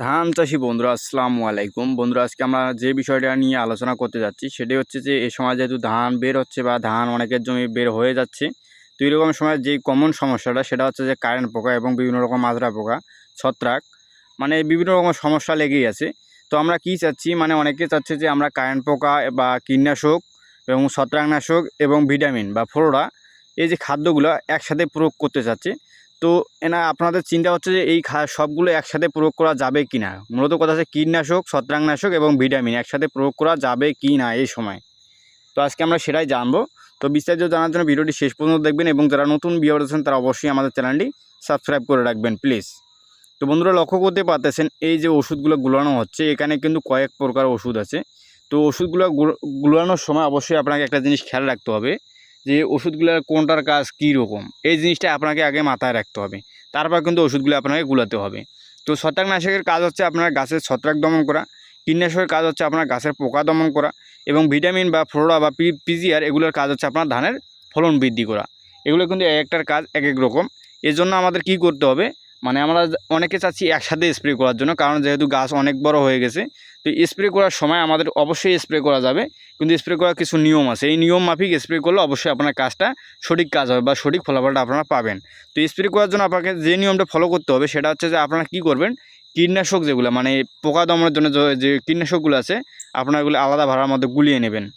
ধান চাষি বন্ধুরা। আসসালামু আলাইকুম। বন্ধুরা, আজকে আমরা যে বিষয়টা নিয়ে আলোচনা করতে যাচ্ছি সেটি হচ্ছে যে এই সময় যেহেতু ধান বের হচ্ছে বা ধান অনেকের জমি বের হয়ে যাচ্ছে, তো এরকম সময় যেই কমন সমস্যাটা, সেটা হচ্ছে যে কারেন্ট পোকা এবং বিভিন্ন রকম মাজরা পোকা, ছত্রাক মানে বিভিন্ন রকম সমস্যা লেগেই আছে। তো আমরা কি চাচ্ছি মানে অনেকে চাচ্ছে যে আমরা কারেন্ট পোকা বা কীটনাশক এবং ছত্রাকনাশক এবং ভিটামিন বা ফ্লোরা, এই যে খাদ্যগুলো একসাথে প্রয়োগ করতে চাচ্ছে। তো এনা আপনাদের চিন্তা হচ্ছে যে এই সবগুলো একসাথে প্রয়োগ করা যাবে কি না মূলত কথা হচ্ছে কীটনাশক, ছত্রাকনাশক এবং ভিটামিন একসাথে প্রয়োগ করা যাবে কি না এই সময়? তো আজকে আমরা সেটাই জানব। তো বিস্তারিত জানার জন্য ভিডিওটি শেষ পর্যন্ত দেখবেন এবং যারা নতুন ভিউয়ার আছেন, তারা অবশ্যই আমাদের চ্যানেলটি সাবস্ক্রাইব করে রাখবেন, প্লিজ। তো বন্ধুরা, লক্ষ্য করতে পারতেছেন, এই যে ওষুধগুলো গুলানো হচ্ছে, এখানে কিন্তু কয়েক প্রকার ওষুধ আছে। তো ওষুধগুলো গুল- গুলানোর সময় অবশ্যই আপনাকে একটা জিনিস খেয়াল রাখতে হবে। যে ওষুধগুলো কোনটার কাজ কী রকম এই জিনিসটা আপনাকে আগে মাথায় রাখতে হবে। তারপর কিন্তু ওষুধগুলো আপনাকে গুলাতে হবে। তো ছত্রাকনাশকের কাজ হচ্ছে আপনার গাছের ছত্রাক দমন করা, কীটনাশকের কাজ হচ্ছে আপনার গাছের পোকা দমন করা এবং ভিটামিন বা ফ্লোরা বা পিজিআর এগুলোর কাজ হচ্ছে আপনার ধানের ফলন বৃদ্ধি করা। এগুলো কিন্তু এক একটার কাজ এক এক রকম। এর জন্য আমাদের কি করতে হবে মানে আমরা অনেকে চাচ্ছি একসাথে স্প্রে করার জন্য, কারণ যেহেতু গাছ অনেক বড় হয়ে গেছে, তো স্প্রে করার সময় আমাদের অবশ্যই স্প্রে করা যাবে। কিন্তু স্প্রে করার কিছু নিয়ম আছে। এই নিয়ম মাফিক স্প্রে করলে অবশ্যই আপনার কাজটা সঠিক কাজ হবে বা সঠিক ফলাফলটা আপনারা পাবেন। তো স্প্রে করার জন্য আপনাকে যে নিয়মটা ফলো করতে হবে, সেটা হচ্ছে যে আপনারা কী করবেন, কীটনাশক যেগুলো মানে পোকা দমনের জন্য যে- কীটনাশকগুলো আছে, আপনার এগুলো আলাদা ভাড়ার মধ্যে গুলিয়ে নেবেন।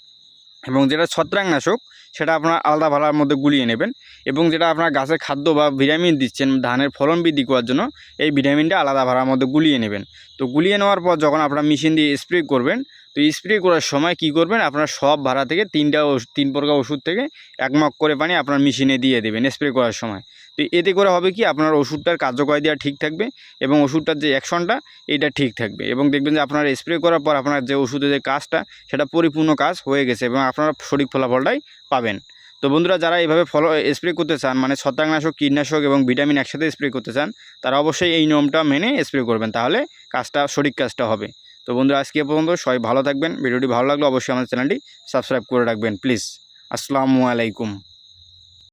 এবং যেটা ছত্রাকনাশক, সেটা আপনার আলাদা ভালার মধ্যে গুলিয়ে নেবেন এবং যেটা আপনার গাছের খাদ্য বা ভিটামিন দিচ্ছেন, ধানের ফলন বৃদ্ধি করার জন্য, এই ভিটামিনটা আলাদা ভাড়ার মধ্যে গুলিয়ে নেবেন। তো গুলিয়ে নেওয়ার পর যখন আপনার মেশিন দিয়ে স্প্রে করবেন, তো স্প্রে করার সময় কি করবেন, আপনার সব ভাড়া থেকে তিনটা তিন প্রকার ওষুধ থেকে এক মগ করে পানি আপনার মেশিনে দিয়ে দেবেন স্প্রে করার সময়। তো এতে করে হবে কি আপনার ওষুধটার কার্যকারিতা ঠিক থাকবে এবং ওষুধটার যে অ্যাকশনটা এটা ঠিক থাকবে। এবং দেখবেন যে আপনার স্প্রে করার পর আপনার যে ওষুধের যে কাজটা, সেটা পরিপূর্ণ কাজ হয়ে গেছে এবং আপনারা সঠিক ফলাফলটাই পাবেন। তো বন্ধুরা, যারা এইভাবে ফলো, স্প্রে করতে চান মানে ছত্রাকনাশক, কীটনাশক এবং ভিটামিন একসাথে স্প্রে করতে চান, তারা অবশ্যই এই নিয়মটা মেনে স্প্রে করবেন, তাহলে কাজটা, সঠিক কাজটা হবে। তো বন্ধুরা, আজকে পর্যন্ত সবাই ভালো থাকবেন। ভিডিওটি ভালো লাগলে অবশ্যই আমাদের চ্যানেলটি সাবস্ক্রাইব করে রাখবেন, প্লিজ। আসসালামু আলাইকুম।